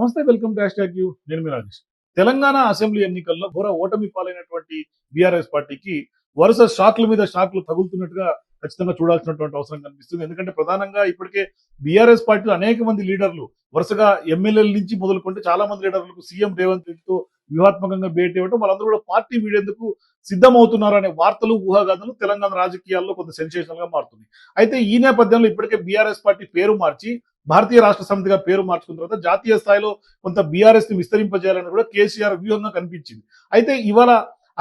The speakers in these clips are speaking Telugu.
నమస్తే వెల్కమ్ టు హ్యాష్ యూ. నేను మీ రాజేష్. తెలంగాణ అసెంబ్లీ ఎన్నికల్లో ఘోర ఓటమి పాలైనటువంటి బీఆర్ఎస్ పార్టీకి వరుస షాక్ల మీద షాక్లు తగులుతున్నట్టుగా ఖచ్చితంగా చూడాల్సినటువంటి అవసరం కనిపిస్తుంది. ఎందుకంటే ప్రధానంగా ఇప్పటికే బీఆర్ఎస్ పార్టీలో అనేక మంది లీడర్లు వరుసగా ఎమ్మెల్యేల నుంచి మొదలుకుంటే చాలా మంది లీడర్లకు సీఎం రేవంత్ రెడ్డితో వ్యూహాత్మకంగా భేటీ ఇవ్వడం వాళ్ళందరూ కూడా పార్టీ వీడేందుకు సిద్ధమవుతున్నారు అనే వార్తలు ఊహాగాథలు తెలంగాణ రాజకీయాల్లో కొంత సెన్సేషనల్గా మారుతుంది అయితే ఈ నేపథ్యంలో ఇప్పటికే బీఆర్ఎస్ పార్టీ పేరు మార్చి భారతీయ రాష్ట్ర సమితిగా పేరు మార్చుకున్న తర్వాత జాతీయ స్థాయిలో కొంత బీఆర్ఎస్ని విస్తరింపజేయాలని కూడా కేసీఆర్ వ్యూహంగా కనిపించింది. అయితే ఇవాళ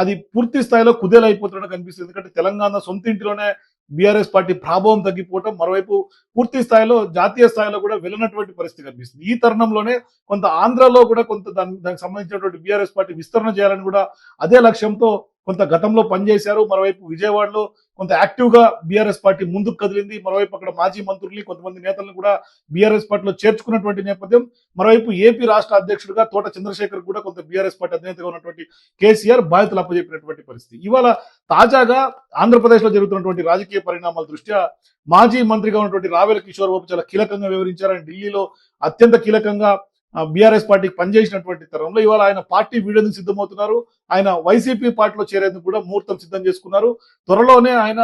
అది పూర్తి స్థాయిలో కుదేలైపోతున్నట్టు కనిపిస్తుంది. ఎందుకంటే తెలంగాణ సొంత ఇంటిలోనే బీఆర్ఎస్ పార్టీ ప్రభావం తగ్గిపోవటం మరోవైపు పూర్తి స్థాయిలో జాతీయ స్థాయిలో కూడా వెళ్ళినటువంటి పరిస్థితి కనిపిస్తుంది. ఈ తరుణంలోనే కొంత ఆంధ్రలో కూడా కొంత దాని దానికి సంబంధించినటువంటి బీఆర్ఎస్ పార్టీ విస్తరణ చేయాలని కూడా అదే లక్ష్యంతో కొంత గతంలో పనిచేశారు మరోవైపు విజయవాడలో కొంత యాక్టివ్గా బీఆర్ఎస్ పార్టీ ముందుకు కదిలింది మరోవైపు అక్కడ మాజీ మంత్రుల్ని కొంతమంది నేతలను కూడా బీఆర్ఎస్ పార్టీలో చేర్చుకున్నటువంటి నేపథ్యం. మరోవైపు ఏపీ రాష్ట్ర అధ్యక్షుడిగా తోట చంద్రశేఖర్ కూడా కొంత బీఆర్ఎస్ పార్టీ అధినేతగా ఉన్నటువంటి కేసీఆర్ బాధ్యతలు అప్పచెప్పినటువంటి పరిస్థితి. ఇవాళ తాజాగా ఆంధ్రప్రదేశ్లో జరుగుతున్నటువంటి రాజకీయ పరిణామాల దృష్ట్యా మాజీ మంత్రిగా ఉన్నటువంటి రావెల కిషోర్ బాబు చాలా కీలకంగా వివరించారు. ఢిల్లీలో అత్యంత కీలకంగా బీఆర్ఎస్ పార్టీకి పనిచేసినటువంటి తరంలో ఇవాళ ఆయన పార్టీ వీడేందుకు సిద్ధమవుతున్నారు? ఆయన వైసీపీ పార్టీలో చేరేందుకు కూడా ముహూర్తం సిద్ధం చేసుకున్నారు. త్వరలోనే ఆయన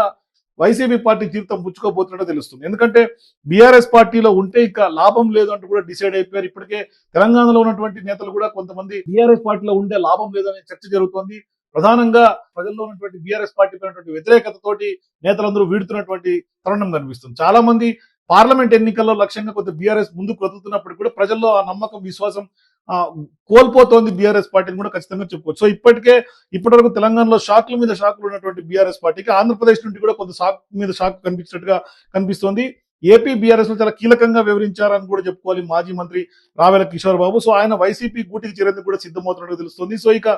వైసీపీ పార్టీ తీర్థం పుచ్చుకోబోతున్నట్టు తెలుస్తుంది. ఎందుకంటే బీఆర్ఎస్ పార్టీలో ఉంటే ఇంకా లాభం లేదు అంటూ కూడా డిసైడ్ అయిపోయారు. ఇప్పటికే తెలంగాణలో ఉన్నటువంటి నేతలు కూడా కొంతమంది బీఆర్ఎస్ పార్టీలో ఉండే లాభం లేదనే చర్చ జరుగుతోంది. ప్రధానంగా ప్రజల్లో ఉన్నటువంటి బీఆర్ఎస్ పార్టీ వ్యతిరేకతతోటి నేతలందరూ వీడుతున్నటువంటి తరుణం కనిపిస్తుంది. చాలా మంది పార్లమెంట్ ఎన్నికల్లో లక్ష్యంగా కొంత బీఆర్ఎస్ ముందుకు కదులుతున్నప్పుడు కూడా ప్రజల్లో ఆ నమ్మకం విశ్వాసం కోల్పోతోంది బీఆర్ఎస్ పార్టీని కూడా ఖచ్చితంగా చెప్పుకోవచ్చు. సో ఇప్పటికే ఇప్పటివరకు తెలంగాణలో షాక్ల మీద షాక్లు ఉన్నటువంటి బీఆర్ఎస్ పార్టీకి ఆంధ్రప్రదేశ్ నుండి కూడా కొంత షాక్ మీద షాక్ కనిపించినట్టుగా కనిపిస్తోంది. ఏపీ బీఆర్ఎస్లో చాలా కీలకంగా వివరించారని కూడా చెప్పుకోవాలి మాజీ మంత్రి రావెల కిషోర్ బాబు. సో ఆయన వైసీపీ గూటికి చేరేందుకు కూడా సిద్ధమవుతున్నట్టు తెలుస్తుంది. సో ఇక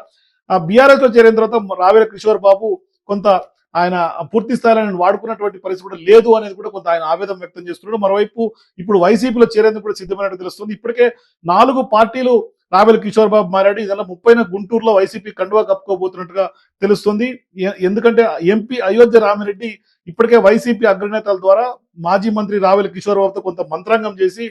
బీఆర్ఎస్లో చేరిన తర్వాత రావెల కిషోర్ బాబు కొంత ఆయన పూర్తి స్థాయిలో వాడుకున్నటువంటి పరిస్థితి కూడా లేదు అనేది కూడా కొంత ఆయన ఆవేదన వ్యక్తం చేస్తున్నాడు. మరోవైపు ఇప్పుడు వైసీపీలో చేరేందుకు కూడా సిద్ధమైనట్టు తెలుస్తుంది. ఇప్పటికే నాలుగు పార్టీలు రావెల కిషోర్ బాబు మారాడు. ఇదలా ముప్పైన గుంటూరులో వైసీపీ కండువా కప్పుకోబోతున్నట్టుగా తెలుస్తుంది. ఎందుకంటే ఎంపీ అయోధ్య రామిరెడ్డి ఇప్పటికే వైసీపీ అగ్రనేతల ద్వారా మాజీ మంత్రి రావెల కిషోర్ బాబుతో కొంత మంత్రాంగం చేసి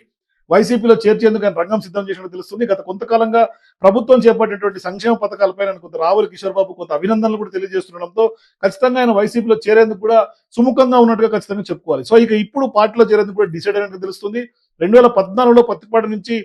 వైసీపీలో చేర్చేందుకు ఆయన రంగం సిద్ధం చేసినట్టు తెలుస్తుంది. గత కొంతకాలంగా ప్రభుత్వం చేపట్టేటువంటి సంక్షేమ పథకాలపై ఆయన కొంత రావుల కిషోర్ బాబు కొంత అభినందనలు కూడా తెలియజేస్తుండడంతో ఖచ్చితంగా ఆయన వైసీపీలో చేరేందుకు కూడా సుముఖంగా ఉన్నట్టుగా ఖచ్చితంగా చెప్పుకోవాలి. సో ఇక ఇప్పుడు పార్టీలో చేరేందుకు కూడా డిసైడ్ అయినట్టు తెలుస్తుంది. రెండు వేల పద్నాలుగులో పత్తిపాటి నుంచి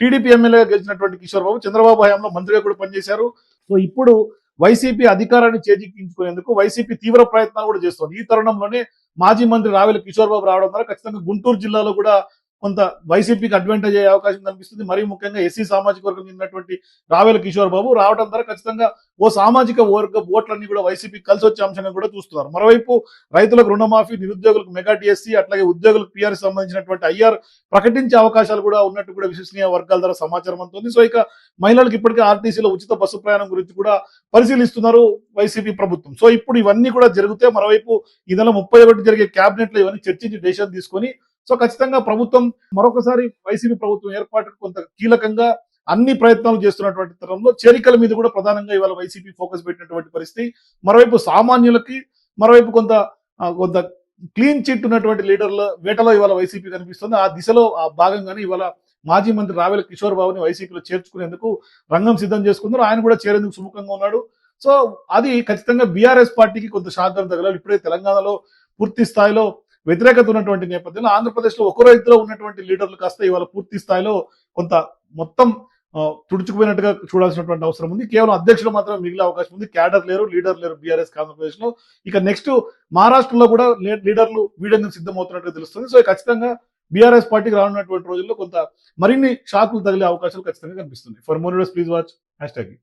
టీడీపీ ఎమ్మెల్యేగా గెలిచినటువంటి కిషోర్ బాబు చంద్రబాబు హయాంలో మంత్రిగా కూడా పనిచేశారు. సో ఇప్పుడు వైసీపీ అధికారాన్ని చేజిక్కించుకునేందుకు వైసీపీ తీవ్ర ప్రయత్నాలు కూడా చేస్తోంది. ఈ తరుణంలోనే మాజీ మంత్రి రావెల కిషోర్ బాబు రావడం ద్వారా ఖచ్చితంగా గుంటూరు జిల్లాలో కూడా కొంత వైసీపీకి అడ్వాంటేజ్ అయ్యే అవకాశం కనిపిస్తుంది. మరీ ముఖ్యంగా ఎస్సీ సామాజిక వర్గం చెందినటువంటి రావెల కిషోర్ బాబు రావడం ద్వారా ఖచ్చితంగా ఓ సామాజిక వర్గ ఓట్లన్నీ కూడా వైసీపీ కలిసి వచ్చే అంశంగా కూడా చూస్తున్నారు. మరోవైపు రైతులకు రుణమాఫీ నిరుద్యోగులకు మెగా టీఎస్సీ అట్లాగే ఉద్యోగులకు పిఆర్ సంబంధించినటువంటి ఐఆర్ ప్రకటించే అవకాశాలు కూడా ఉన్నట్టు కూడా విశ్వసనీయ వర్గాల ద్వారా సమాచారం అందుతుంది. సో ఇక మహిళలకు ఇప్పటికే ఆర్టీసీలో ఉచిత బస్సు ప్రయాణం గురించి కూడా పరిశీలిస్తున్నారు వైసీపీ ప్రభుత్వం. సో ఇప్పుడు ఇవన్నీ కూడా జరిగితే మరోవైపు ఈ నెల ముప్పై ఒకటి జరిగే క్యాబినెట్లో ఇవన్నీ చర్చించి డెసిషన్ తీసుకొని సో ఖచ్చితంగా ప్రభుత్వం మరొకసారి వైసీపీ ప్రభుత్వం ఏర్పాటుకు కొంత కీలకంగా అన్ని ప్రయత్నాలు చేస్తున్నటువంటి తరంలో చేరికల మీద కూడా ప్రధానంగా ఇవాళ వైసీపీ ఫోకస్ పెట్టినటువంటి పరిస్థితి. మరోవైపు సామాన్యులకి మరోవైపు కొంత కొంత క్లీన్ చిట్ ఉన్నటువంటి లీడర్ల వేటలో ఇవాళ వైసీపీ కనిపిస్తుంది. ఆ దిశలో ఆ భాగంగానే ఇవాళ మాజీ మంత్రి రావెల కిషోర్ బాబుని వైసీపీలో చేర్చుకునేందుకు రంగం సిద్ధం చేసుకున్నారు ఆయన కూడా చేరేందుకు సుముఖంగా ఉన్నాడు. సో అది ఖచ్చితంగా బీఆర్ఎస్ పార్టీకి కొంత షాక్ తగలాలి ఇప్పుడే తెలంగాణలో పూర్తి స్థాయిలో వ్యతిరేకత ఉన్నటువంటి నేపథ్యంలో ఆంధ్రప్రదేశ్లో ఒకరో ఇద్దరు ఉన్నటువంటి లీడర్లు కాస్త ఇవాళ పూర్తి స్థాయిలో కొంత మొత్తం తుడుచుకుపోయినట్టుగా చూడాల్సినటువంటి అవసరం ఉంది. కేవలం అధ్యక్షులు మాత్రం మిగిలే అవకాశం ఉంది. క్యాడర్ లేరు లీడర్ లేరు బీఆర్ఎస్ ఆంధ్రప్రదేశ్లో ఇక నెక్స్ట్ మహారాష్ట్రలో కూడా లే- లీడర్లు వీడేందుకు సిద్ధమవుతున్నట్టుగా తెలుస్తుంది. సో ఖచ్చితంగా బీఆర్ఎస్ పార్టీకి రానున్నటువంటి రోజుల్లో కొంత మరిన్ని షాకులు తగిలే అవకాశాలు ఖచ్చితంగా కనిపిస్తుంది for more please watch hashtag